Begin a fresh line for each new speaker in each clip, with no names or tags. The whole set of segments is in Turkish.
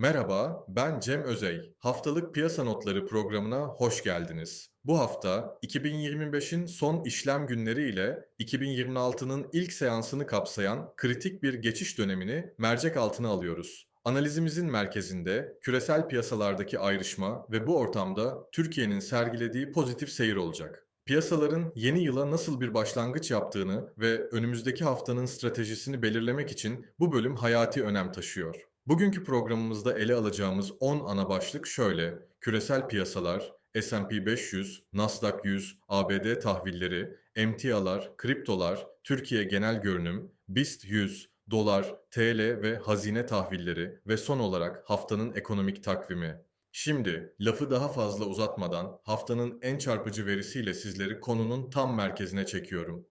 Merhaba, ben Cem Özey. Haftalık Piyasa Notları programına hoş geldiniz. Bu hafta 2025'in son işlem günleri ile 2026'nın ilk seansını kapsayan kritik bir geçiş dönemini mercek altına alıyoruz. Analizimizin merkezinde küresel piyasalardaki ayrışma ve bu ortamda Türkiye'nin sergilediği pozitif seyir olacak. Piyasaların yeni yıla nasıl bir başlangıç yaptığını ve önümüzdeki haftanın stratejisini belirlemek için bu bölüm hayati önem taşıyor. Bugünkü programımızda ele alacağımız 10 ana başlık şöyle. Küresel piyasalar, S&P 500, Nasdaq 100, ABD tahvilleri, emtialar, kriptolar, Türkiye genel görünüm, BIST 100, dolar, TL ve hazine tahvilleri ve son olarak haftanın ekonomik takvimi. Şimdi lafı daha fazla uzatmadan haftanın en çarpıcı verisiyle sizleri konunun tam merkezine çekiyorum.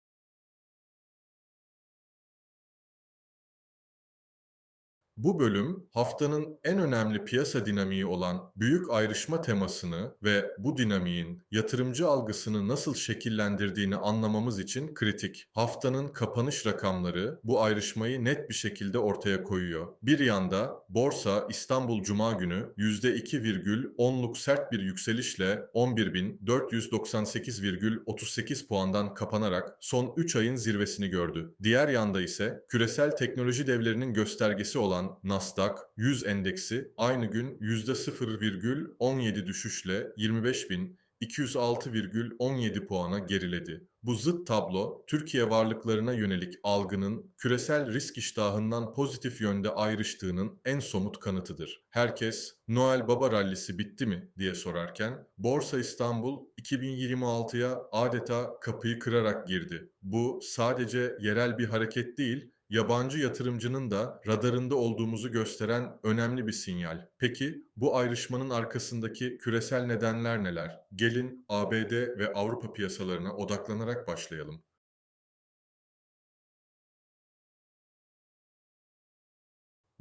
Bu bölüm haftanın en önemli piyasa dinamiği olan büyük ayrışma temasını ve bu dinamiğin yatırımcı algısını nasıl şekillendirdiğini anlamamız için kritik. Haftanın kapanış rakamları bu ayrışmayı net bir şekilde ortaya koyuyor. Bir yanda borsa İstanbul Cuma günü %2,10'luk sert bir yükselişle 11.498,38 puandan kapanarak son 3 ayın zirvesini gördü. Diğer yanda ise küresel teknoloji devlerinin göstergesi olan Nasdaq 100 endeksi aynı gün %0,17 düşüşle 25.206,17 puana geriledi. Bu zıt tablo, Türkiye varlıklarına yönelik algının küresel risk iştahından pozitif yönde ayrıştığının en somut kanıtıdır. Herkes, Noel Baba rallisi bitti mi diye sorarken, Borsa İstanbul 2026'ya adeta kapıyı kırarak girdi. Bu sadece yerel bir hareket değil, yabancı yatırımcının da radarında olduğumuzu gösteren önemli bir sinyal. Peki bu ayrışmanın arkasındaki küresel nedenler neler? Gelin ABD ve Avrupa piyasalarına odaklanarak başlayalım.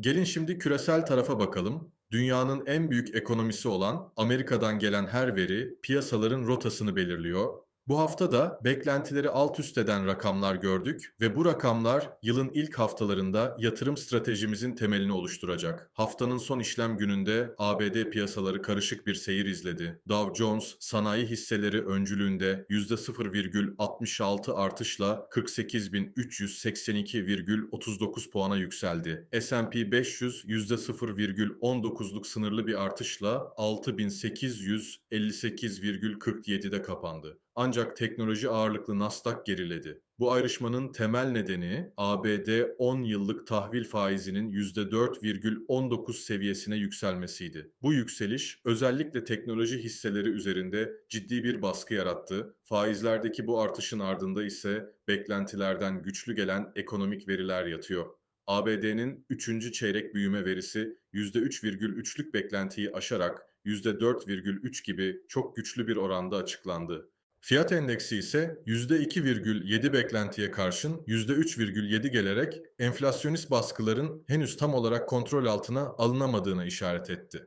Gelin şimdi küresel tarafa bakalım. Dünyanın en büyük ekonomisi olan Amerika'dan gelen her veri piyasaların rotasını belirliyor bu hafta da beklentileri alt üst eden rakamlar gördük ve bu rakamlar yılın ilk haftalarında yatırım stratejimizin temelini oluşturacak. Haftanın son işlem gününde ABD piyasaları karışık bir seyir izledi. Dow Jones sanayi hisseleri öncülüğünde %0,66 artışla 48.382,39 puana yükseldi. S&P 500 %0,19'luk sınırlı bir artışla 6.858,47'de kapandı. Ancak teknoloji ağırlıklı Nasdaq geriledi. Bu ayrışmanın temel nedeni ABD 10 yıllık tahvil faizinin %4,19 seviyesine yükselmesiydi. Bu yükseliş özellikle teknoloji hisseleri üzerinde ciddi bir baskı yarattı. Faizlerdeki bu artışın ardında ise beklentilerden güçlü gelen ekonomik veriler yatıyor. ABD'nin 3. çeyrek büyüme verisi %3,3'lük beklentiyi aşarak %4,3 gibi çok güçlü bir oranda açıklandı. Fiyat endeksi ise %2,7 beklentiye karşın %3,7 gelerek enflasyonist baskıların henüz tam olarak kontrol altına alınamadığına işaret etti.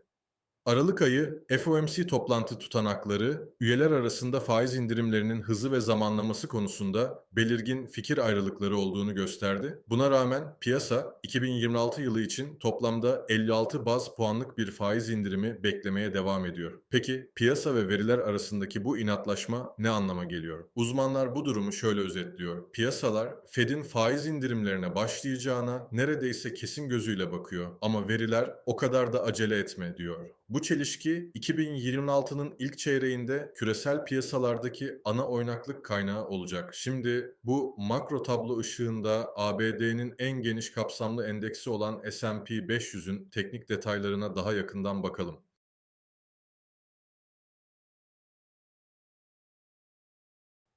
Aralık ayı FOMC toplantı tutanakları, üyeler arasında faiz indirimlerinin hızı ve zamanlaması konusunda belirgin fikir ayrılıkları olduğunu gösterdi. Buna rağmen piyasa 2026 yılı için toplamda 56 baz puanlık bir faiz indirimi beklemeye devam ediyor. Peki piyasa ve veriler arasındaki bu inatlaşma ne anlama geliyor? Uzmanlar bu durumu şöyle özetliyor. Piyasalar Fed'in faiz indirimlerine başlayacağına neredeyse kesin gözüyle bakıyor ama veriler o kadar da acele etme diyor. Bu çelişki 2026'nın ilk çeyreğinde küresel piyasalardaki ana oynaklık kaynağı olacak. Şimdi bu makro tablo ışığında ABD'nin en geniş kapsamlı endeksi olan S&P 500'ün teknik detaylarına daha yakından bakalım.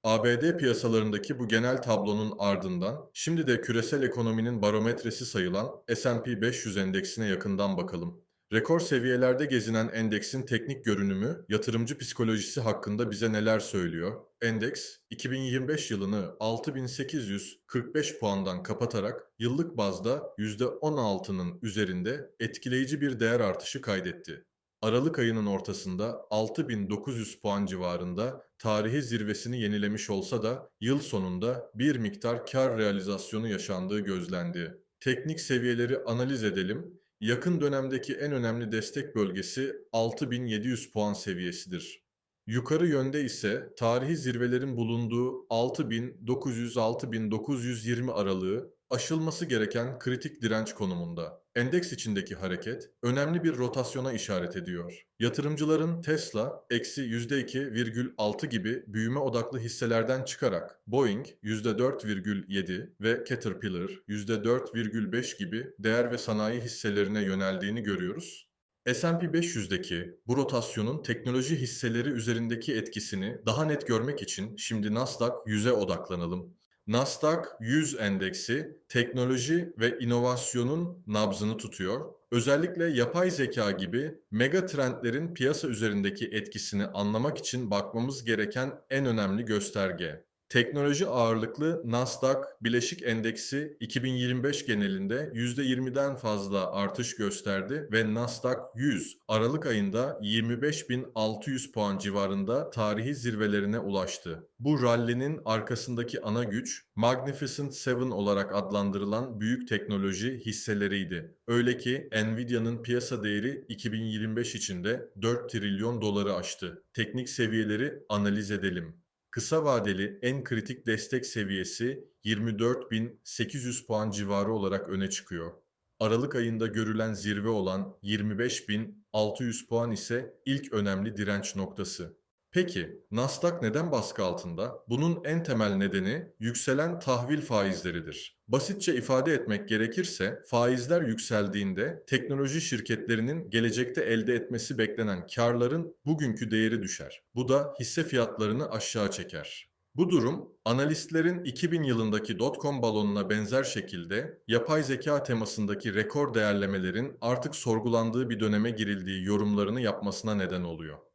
ABD piyasalarındaki bu genel tablonun ardından şimdi de küresel ekonominin barometresi sayılan S&P 500 endeksine yakından bakalım. Rekor seviyelerde gezinen endeksin teknik görünümü, yatırımcı psikolojisi hakkında bize neler söylüyor? Endeks 2025 yılını 6845 puandan kapatarak yıllık bazda %16'nın üzerinde etkileyici bir değer artışı kaydetti. Aralık ayının ortasında 6900 puan civarında tarihi zirvesini yenilemiş olsa da yıl sonunda bir miktar kar realizasyonu yaşandığı gözlendi. Teknik seviyeleri analiz edelim Yakın dönemdeki en önemli destek bölgesi 6700 puan seviyesidir. Yukarı yönde ise tarihi zirvelerin bulunduğu 6900-6920 aralığı aşılması gereken kritik direnç konumunda. Endeks içindeki hareket önemli bir rotasyona işaret ediyor. Yatırımcıların Tesla eksi %2,6 gibi büyüme odaklı hisselerden çıkarak Boeing %4,7 ve Caterpillar %4,5 gibi değer ve sanayi hisselerine yöneldiğini görüyoruz. S&P 500'deki bu rotasyonun teknoloji hisseleri üzerindeki etkisini daha net görmek için şimdi Nasdaq 100'e odaklanalım. Nasdaq 100 endeksi teknoloji ve inovasyonun nabzını tutuyor. Özellikle yapay zeka gibi mega trendlerin piyasa üzerindeki etkisini anlamak için bakmamız gereken en önemli gösterge. Teknoloji ağırlıklı Nasdaq Bileşik Endeksi 2025 genelinde %20'den fazla artış gösterdi ve Nasdaq 100 Aralık ayında 25.600 puan civarında tarihi zirvelerine ulaştı. Bu rallinin arkasındaki ana güç Magnificent Seven olarak adlandırılan büyük teknoloji hisseleriydi. Öyle ki Nvidia'nın piyasa değeri 2025 içinde 4 trilyon doları aştı. Teknik seviyeleri analiz edelim. Kısa vadeli en kritik destek seviyesi 24.800 puan civarı olarak öne çıkıyor. Aralık ayında görülen zirve olan 25.600 puan ise ilk önemli direnç noktası. Peki Nasdaq neden baskı altında? Bunun en temel nedeni yükselen tahvil faizleridir. Basitçe ifade etmek gerekirse faizler yükseldiğinde teknoloji şirketlerinin gelecekte elde etmesi beklenen karların bugünkü değeri düşer. Bu da hisse fiyatlarını aşağı çeker. Bu durum analistlerin 2000 yılındaki dotcom balonuna benzer şekilde yapay zeka temasındaki rekor değerlemelerin artık sorgulandığı bir döneme girildiği yorumlarını yapmasına neden oluyor.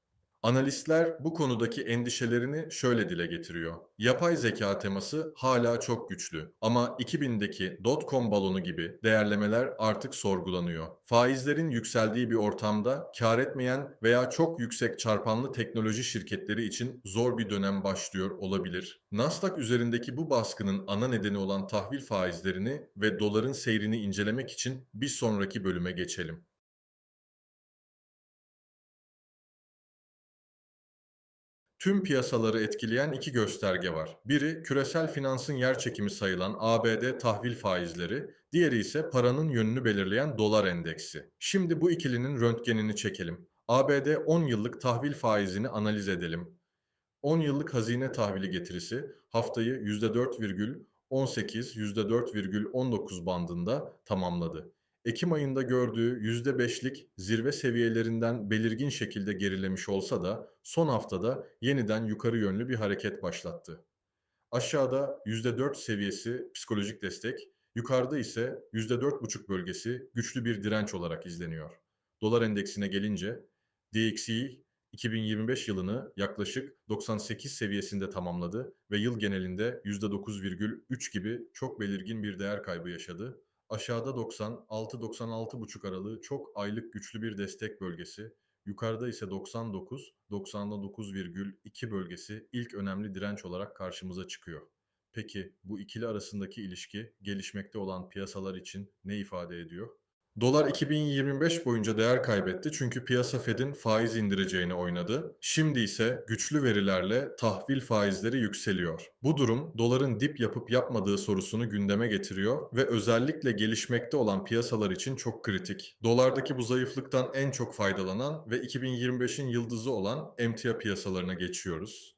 Analistler bu konudaki endişelerini şöyle dile getiriyor. Yapay zeka teması hala çok güçlü ama 2000'deki dotcom balonu gibi değerlemeler artık sorgulanıyor. Faizlerin yükseldiği bir ortamda kar etmeyen veya çok yüksek çarpanlı teknoloji şirketleri için zor bir dönem başlıyor olabilir. Nasdaq üzerindeki bu baskının ana nedeni olan tahvil faizlerini ve doların seyrini incelemek için bir sonraki bölüme geçelim. Tüm piyasaları etkileyen iki gösterge var. Biri küresel finansın yerçekimi sayılan ABD tahvil faizleri, diğeri ise paranın yönünü belirleyen dolar endeksi. Şimdi bu ikilinin röntgenini çekelim. ABD 10 yıllık tahvil faizini analiz edelim. 10 yıllık hazine tahvili getirisi haftayı %4,18, %4,19 bandında tamamladı. Ekim ayında gördüğü %5'lik zirve seviyelerinden belirgin şekilde gerilemiş olsa da son haftada yeniden yukarı yönlü bir hareket başlattı. Aşağıda %4 seviyesi psikolojik destek, yukarıda ise %4,5 bölgesi güçlü bir direnç olarak izleniyor. Dolar endeksine gelince DXY 2025 yılını yaklaşık 98 seviyesinde tamamladı ve yıl genelinde %9,3 gibi çok belirgin bir değer kaybı yaşadı. Aşağıda 96-96,5 aralığı çok aylık güçlü bir destek bölgesi, yukarıda ise 99, 99,2 bölgesi ilk önemli direnç olarak karşımıza çıkıyor. Peki bu ikili arasındaki ilişki gelişmekte olan piyasalar için ne ifade ediyor? Dolar 2025 boyunca değer kaybetti çünkü piyasa Fed'in faiz indireceğini oynadı. Şimdi ise güçlü verilerle tahvil faizleri yükseliyor. Bu durum doların dip yapıp yapmadığı sorusunu gündeme getiriyor ve özellikle gelişmekte olan piyasalar için çok kritik. Dolardaki bu zayıflıktan en çok faydalanan ve 2025'in yıldızı olan emtia piyasalarına geçiyoruz.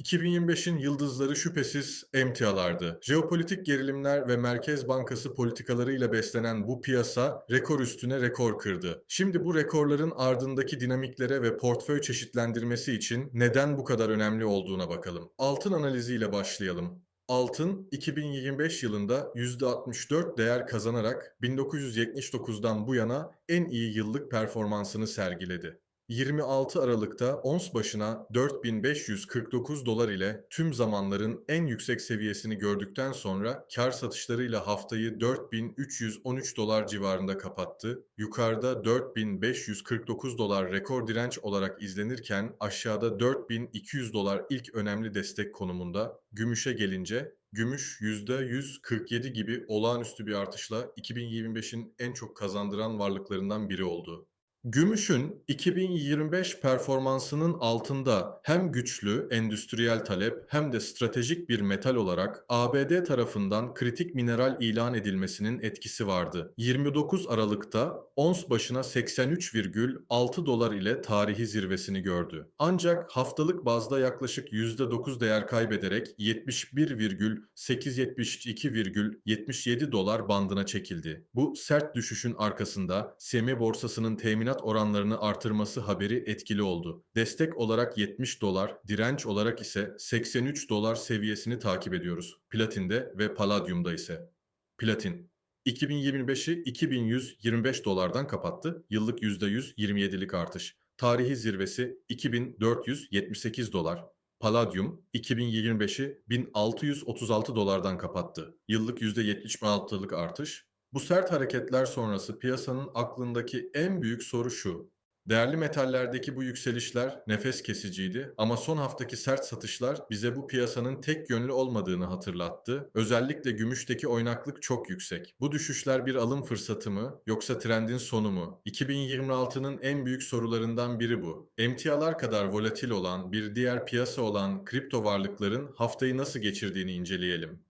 2025'in yıldızları şüphesiz emtialardı. Jeopolitik gerilimler ve Merkez Bankası politikalarıyla beslenen bu piyasa rekor üstüne rekor kırdı. Şimdi bu rekorların ardındaki dinamiklere ve portföy çeşitlendirmesi için neden bu kadar önemli olduğuna bakalım. Altın analiziyle başlayalım. Altın 2025 yılında %64 değer kazanarak 1979'dan bu yana en iyi yıllık performansını sergiledi. 26 Aralık'ta ons başına 4549 dolar ile tüm zamanların en yüksek seviyesini gördükten sonra kar satışlarıyla haftayı 4313 dolar civarında kapattı. Yukarıda 4549 dolar rekor direnç olarak izlenirken aşağıda 4200 dolar ilk önemli destek konumunda. Gümüşe gelince Gümüş %147 gibi olağanüstü bir artışla 2025'in en çok kazandıran varlıklarından biri oldu. Gümüşün 2025 performansının altında hem güçlü endüstriyel talep hem de stratejik bir metal olarak ABD tarafından kritik mineral ilan edilmesinin etkisi vardı. 29 Aralık'ta ons başına 83,6 dolar ile tarihi zirvesini gördü. Ancak haftalık bazda yaklaşık %9 değer kaybederek 71,872,77 dolar bandına çekildi. Bu sert düşüşün arkasında SEMI borsasının teminat oranlarını artırması haberi etkili oldu. Destek olarak 70 dolar, direnç olarak ise 83 dolar seviyesini takip ediyoruz. Platinde ve paladyumda ise. Platin 2025'i 2125 dolardan kapattı. Yıllık %127'lik artış. Tarihi zirvesi 2478 dolar. Palladium 2025'i 1636 dolardan kapattı. Yıllık %76'lık artış. Bu sert hareketler sonrası piyasanın aklındaki en büyük soru şu. Değerli metallerdeki bu yükselişler nefes kesiciydi ama son haftaki sert satışlar bize bu piyasanın tek yönlü olmadığını hatırlattı. Özellikle gümüşteki oynaklık çok yüksek. Bu düşüşler bir alım fırsatı mı yoksa trendin sonu mu? 2026'nın en büyük sorularından biri bu. Emtialar kadar volatil olan bir diğer piyasa olan kripto varlıkların haftayı nasıl geçirdiğini inceleyelim.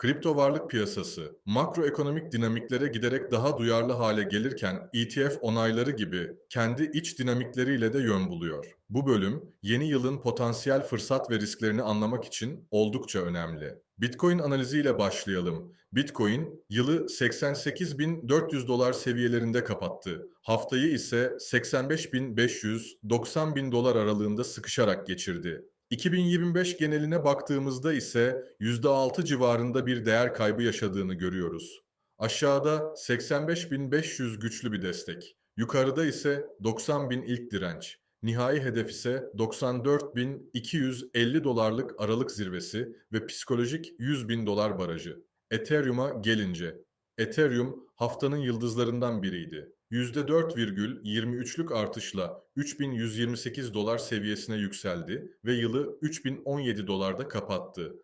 Kripto varlık piyasası, makroekonomik dinamiklere giderek daha duyarlı hale gelirken ETF onayları gibi kendi iç dinamikleriyle de yön buluyor. Bu bölüm yeni yılın potansiyel fırsat ve risklerini anlamak için oldukça önemli. Bitcoin analiziyle başlayalım. Bitcoin yılı 88.400 dolar seviyelerinde kapattı. Haftayı ise 85.500-90.000 dolar aralığında sıkışarak geçirdi. 2025 geneline baktığımızda ise %6 civarında bir değer kaybı yaşadığını görüyoruz. Aşağıda 85.500 güçlü bir destek. Yukarıda ise 90.000 ilk direnç. Nihai hedef ise 94.250 dolarlık aralık zirvesi ve psikolojik 100.000 dolar barajı. Ethereum'a gelince, Ethereum haftanın yıldızlarından biriydi. %4,23'lük artışla 3128 dolar seviyesine yükseldi ve yılı 3017 dolarda kapattı.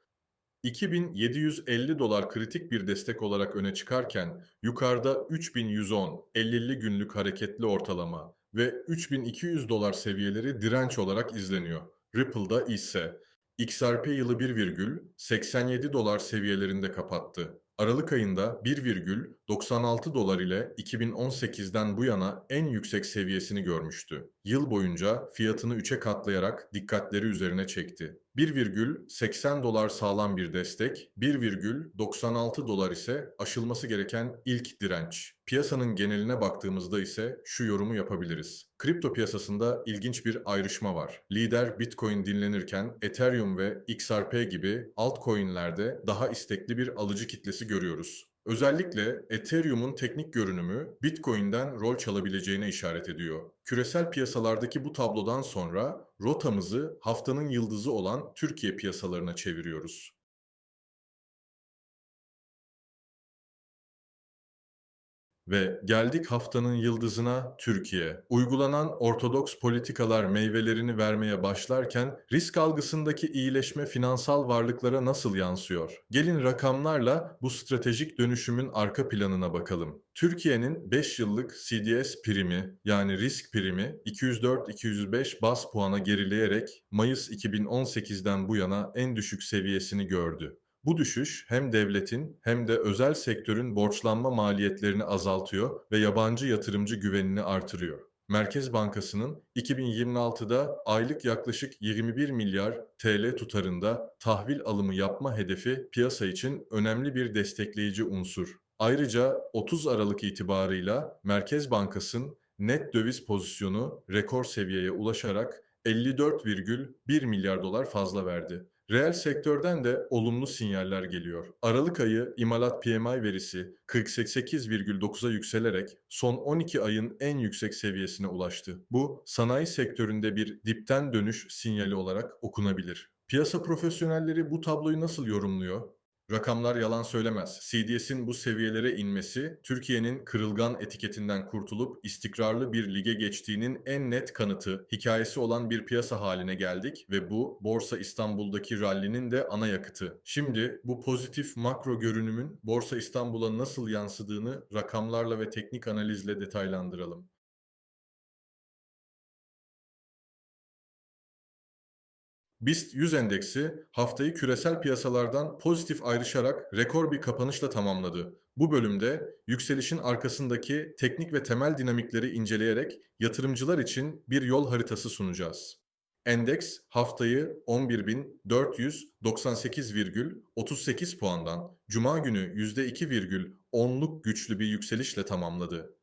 2750 dolar kritik bir destek olarak öne çıkarken yukarıda 3110 50'li günlük hareketli ortalama ve 3200 dolar seviyeleri direnç olarak izleniyor. Ripple'da ise XRP yılı 1,87 dolar seviyelerinde kapattı. Aralık ayında 1,96 dolar ile 2018'den bu yana en yüksek seviyesini görmüştü. Yıl boyunca fiyatını 3'e katlayarak dikkatleri üzerine çekti. 1,80 dolar sağlam bir destek, 1,96 dolar ise aşılması gereken ilk direnç. Piyasanın geneline baktığımızda ise şu yorumu yapabiliriz. Kripto piyasasında ilginç bir ayrışma var. Lider Bitcoin dinlenirken Ethereum ve XRP gibi altcoin'lerde daha istekli bir alıcı kitlesi görüyoruz. Özellikle Ethereum'un teknik görünümü Bitcoin'den rol çalabileceğine işaret ediyor. Küresel piyasalardaki bu tablodan sonra rotamızı haftanın yıldızı olan Türkiye piyasalarına çeviriyoruz. Ve geldik haftanın yıldızına Türkiye. Uygulanan ortodoks politikalar meyvelerini vermeye başlarken risk algısındaki iyileşme finansal varlıklara nasıl yansıyor? Gelin rakamlarla bu stratejik dönüşümün arka planına bakalım. Türkiye'nin 5 yıllık CDS primi yani risk primi 204-205 bas puana gerileyerek Mayıs 2018'den bu yana en düşük seviyesini gördü. Bu düşüş hem devletin hem de özel sektörün borçlanma maliyetlerini azaltıyor ve yabancı yatırımcı güvenini artırıyor. Merkez Bankası'nın 2026'da aylık yaklaşık 21 milyar TL tutarında tahvil alımı yapma hedefi piyasa için önemli bir destekleyici unsur. Ayrıca 30 Aralık itibarıyla Merkez Bankası'nın net döviz pozisyonu rekor seviyeye ulaşarak 54,1 milyar dolar fazla verdi. Reel sektörden de olumlu sinyaller geliyor. Aralık ayı imalat PMI verisi 48,9'a yükselerek son 12 ayın en yüksek seviyesine ulaştı. Bu sanayi sektöründe bir dipten dönüş sinyali olarak okunabilir. Piyasa profesyonelleri bu tabloyu nasıl yorumluyor? Rakamlar yalan söylemez. CDS'in bu seviyelere inmesi, Türkiye'nin kırılgan etiketinden kurtulup istikrarlı bir lige geçtiğinin en net kanıtı, hikayesi olan bir piyasa haline geldik ve bu Borsa İstanbul'daki rallinin de ana yakıtı. Şimdi bu pozitif makro görünümün Borsa İstanbul'a nasıl yansıdığını rakamlarla ve teknik analizle detaylandıralım. BIST 100 endeksi haftayı küresel piyasalardan pozitif ayrışarak rekor bir kapanışla tamamladı. Bu bölümde yükselişin arkasındaki teknik ve temel dinamikleri inceleyerek yatırımcılar için bir yol haritası sunacağız. Endeks haftayı 11.498,38 puandan Cuma günü %2,10'luk güçlü bir yükselişle tamamladı.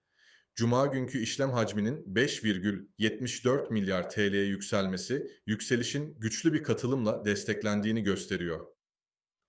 Cuma günkü işlem hacminin 5,74 milyar TL'ye yükselmesi, yükselişin güçlü bir katılımla desteklendiğini gösteriyor.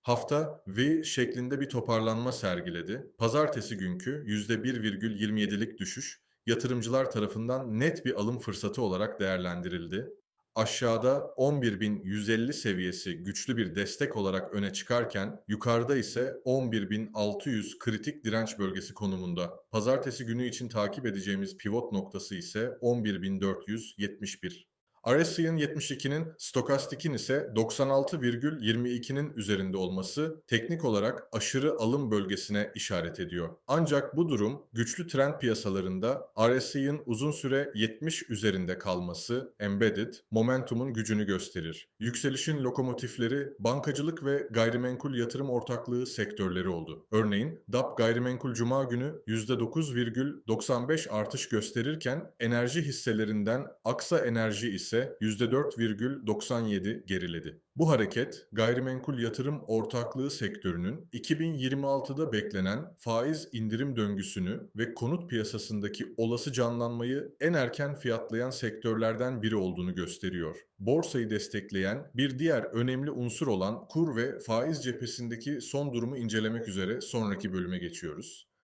Hafta V şeklinde bir toparlanma sergiledi. Pazartesi günkü %1,27'lik düşüş, yatırımcılar tarafından net bir alım fırsatı olarak değerlendirildi. Aşağıda 11.150 seviyesi güçlü bir destek olarak öne çıkarken yukarıda ise 11.600 kritik direnç bölgesi konumunda. Pazartesi günü için takip edeceğimiz pivot noktası ise 11.471. RSI'nin 72'nin, Stokastik'in ise 96,22'nin üzerinde olması teknik olarak aşırı alım bölgesine işaret ediyor. Ancak bu durum güçlü trend piyasalarında RSI'nin uzun süre 70 üzerinde kalması embedded momentumun gücünü gösterir. Yükselişin lokomotifleri bankacılık ve gayrimenkul yatırım ortaklığı sektörleri oldu. Örneğin DAP gayrimenkul cuma günü %9,95 artış gösterirken enerji hisselerinden Aksa Enerji ise ise %4,97 geriledi. Bu hareket gayrimenkul yatırım ortaklığı sektörünün 2026'da beklenen faiz indirim döngüsünü ve konut piyasasındaki olası canlanmayı en erken fiyatlayan sektörlerden biri olduğunu gösteriyor. Borsayı destekleyen bir diğer önemli unsur olan kur ve faiz cephesindeki son durumu incelemek üzere sonraki bölüme geçiyoruz.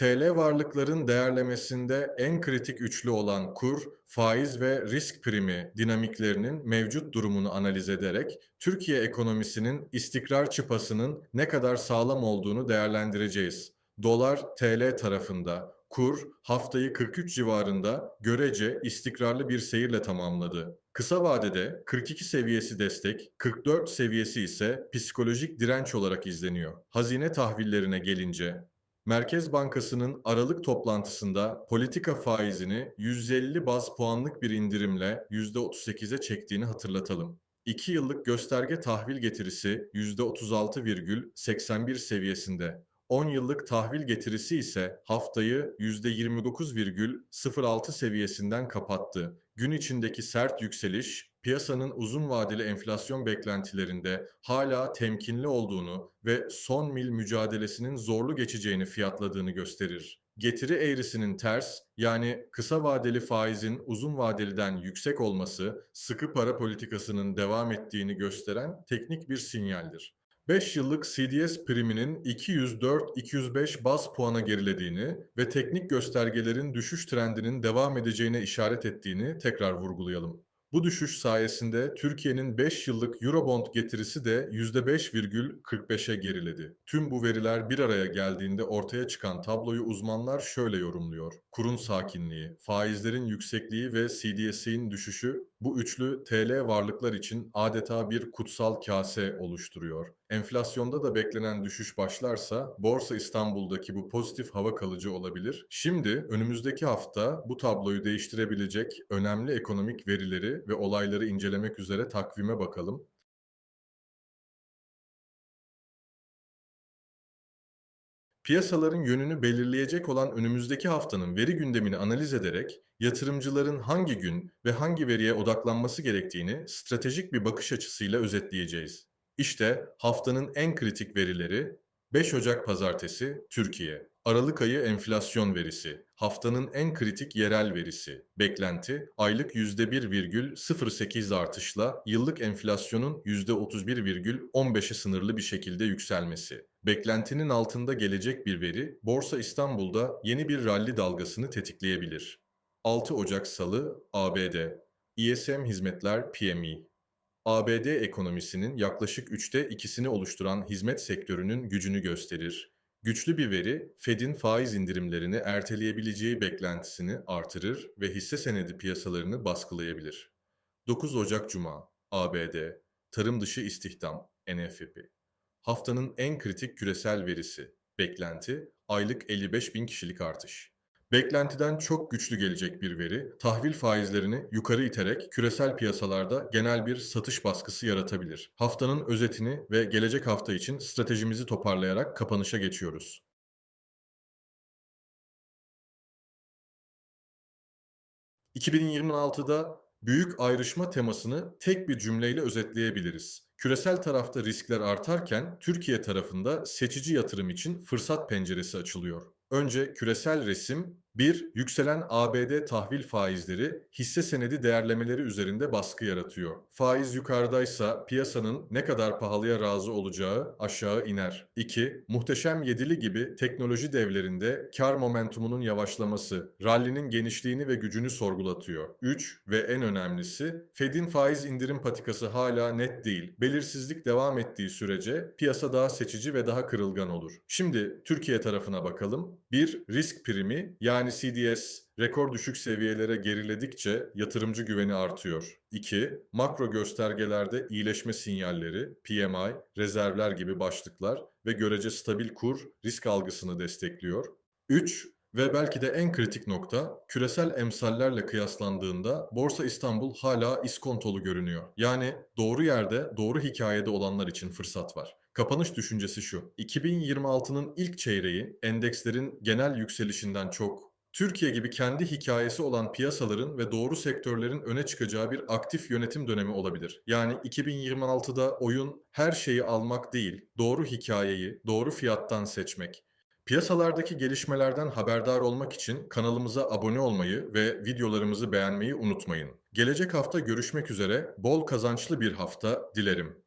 TL varlıkların değerlemesinde en kritik üçlü olan kur, faiz ve risk primi dinamiklerinin mevcut durumunu analiz ederek Türkiye ekonomisinin istikrar çıpasının ne kadar sağlam olduğunu değerlendireceğiz. Dolar TL tarafında kur haftayı 43 civarında görece istikrarlı bir seyirle tamamladı. Kısa vadede 42 seviyesi destek, 44 seviyesi ise psikolojik direnç olarak izleniyor. Hazine tahvillerine gelince Merkez Bankası'nın Aralık toplantısında politika faizini 150 baz puanlık bir indirimle %38'e çektiğini hatırlatalım. 2 yıllık gösterge tahvil getirisi %36,81 seviyesinde. 10 yıllık tahvil getirisi ise haftayı %29,06 seviyesinden kapattı. Gün içindeki sert yükseliş piyasanın uzun vadeli enflasyon beklentilerinde hala temkinli olduğunu ve son mil mücadelesinin zorlu geçeceğini fiyatladığını gösterir. Getiri eğrisinin ters yani kısa vadeli faizin uzun vadeliden yüksek olması sıkı para politikasının devam ettiğini gösteren teknik bir sinyaldir. 5 yıllık CDS priminin 204-205 baz puana gerilediğini ve teknik göstergelerin düşüş trendinin devam edeceğine işaret ettiğini tekrar vurgulayalım. Bu düşüş sayesinde Türkiye'nin 5 yıllık Eurobond getirisi de %5,45'e geriledi. Tüm bu veriler bir araya geldiğinde ortaya çıkan tabloyu uzmanlar şöyle yorumluyor. Kurun sakinliği, faizlerin yüksekliği ve CDS'in düşüşü bu üçlü TL varlıklar için adeta bir kutsal kase oluşturuyor. Enflasyonda da beklenen düşüş başlarsa Borsa İstanbul'daki bu pozitif hava kalıcı olabilir. Şimdi önümüzdeki hafta bu tabloyu değiştirebilecek önemli ekonomik verileri ve olayları incelemek üzere takvime bakalım. Piyasaların yönünü belirleyecek olan önümüzdeki haftanın veri gündemini analiz ederek yatırımcıların hangi gün ve hangi veriye odaklanması gerektiğini stratejik bir bakış açısıyla özetleyeceğiz. İşte haftanın en kritik verileri 5 Ocak Pazartesi Türkiye. Aralık ayı enflasyon verisi. Haftanın en kritik yerel verisi. Beklenti aylık %1,08 artışla yıllık enflasyonun %31,15'e sınırlı bir şekilde yükselmesi. Beklentinin altında gelecek bir veri Borsa İstanbul'da yeni bir ralli dalgasını tetikleyebilir. 6 Ocak Salı ABD ISM Hizmetler PMI ABD ekonomisinin yaklaşık üçte ikisini oluşturan hizmet sektörünün gücünü gösterir. Güçlü bir veri, Fed'in faiz indirimlerini erteleyebileceği beklentisini artırır ve hisse senedi piyasalarını baskılayabilir. 9 Ocak Cuma, ABD, Tarım dışı istihdam, NFP. Haftanın en kritik küresel verisi, beklenti, aylık 55 bin kişilik artış. Beklentiden çok güçlü gelecek bir veri, tahvil faizlerini yukarı iterek küresel piyasalarda genel bir satış baskısı yaratabilir. Haftanın özetini ve gelecek hafta için stratejimizi toparlayarak kapanışa geçiyoruz. ...2026'da büyük ayrışma temasını tek bir cümleyle özetleyebiliriz. Küresel tarafta riskler artarken Türkiye tarafında seçici yatırım için fırsat penceresi açılıyor. Önce küresel resim 1. Yükselen ABD tahvil faizleri hisse senedi değerlemeleri üzerinde baskı yaratıyor. Faiz yukarıdaysa piyasanın ne kadar pahalıya razı olacağı aşağı iner. 2. Muhteşem yedili gibi teknoloji devlerinde kar momentumunun yavaşlaması, rallinin genişliğini ve gücünü sorgulatıyor. 3. Ve en önemlisi Fed'in faiz indirim patikası hala net değil. Belirsizlik devam ettiği sürece piyasa daha seçici ve daha kırılgan olur. Şimdi Türkiye tarafına bakalım. 1. Risk primi yani CDS rekor düşük seviyelere geriledikçe yatırımcı güveni artıyor. 2. Makro göstergelerde iyileşme sinyalleri, PMI, rezervler gibi başlıklar ve görece stabil kur risk algısını destekliyor. 3. Ve belki de en kritik nokta, küresel emsallerle kıyaslandığında Borsa İstanbul hala iskontolu görünüyor. Yani doğru yerde, doğru hikayede olanlar için fırsat var. Kapanış düşüncesi şu. 2026'nın ilk çeyreği endekslerin genel yükselişinden çok Türkiye gibi kendi hikayesi olan piyasaların ve doğru sektörlerin öne çıkacağı bir aktif yönetim dönemi olabilir. Yani 2026'da oyun her şeyi almak değil, doğru hikayeyi doğru fiyattan seçmek. Piyasalardaki gelişmelerden haberdar olmak için kanalımıza abone olmayı ve videolarımızı beğenmeyi unutmayın. Gelecek hafta görüşmek üzere, bol kazançlı bir hafta dilerim.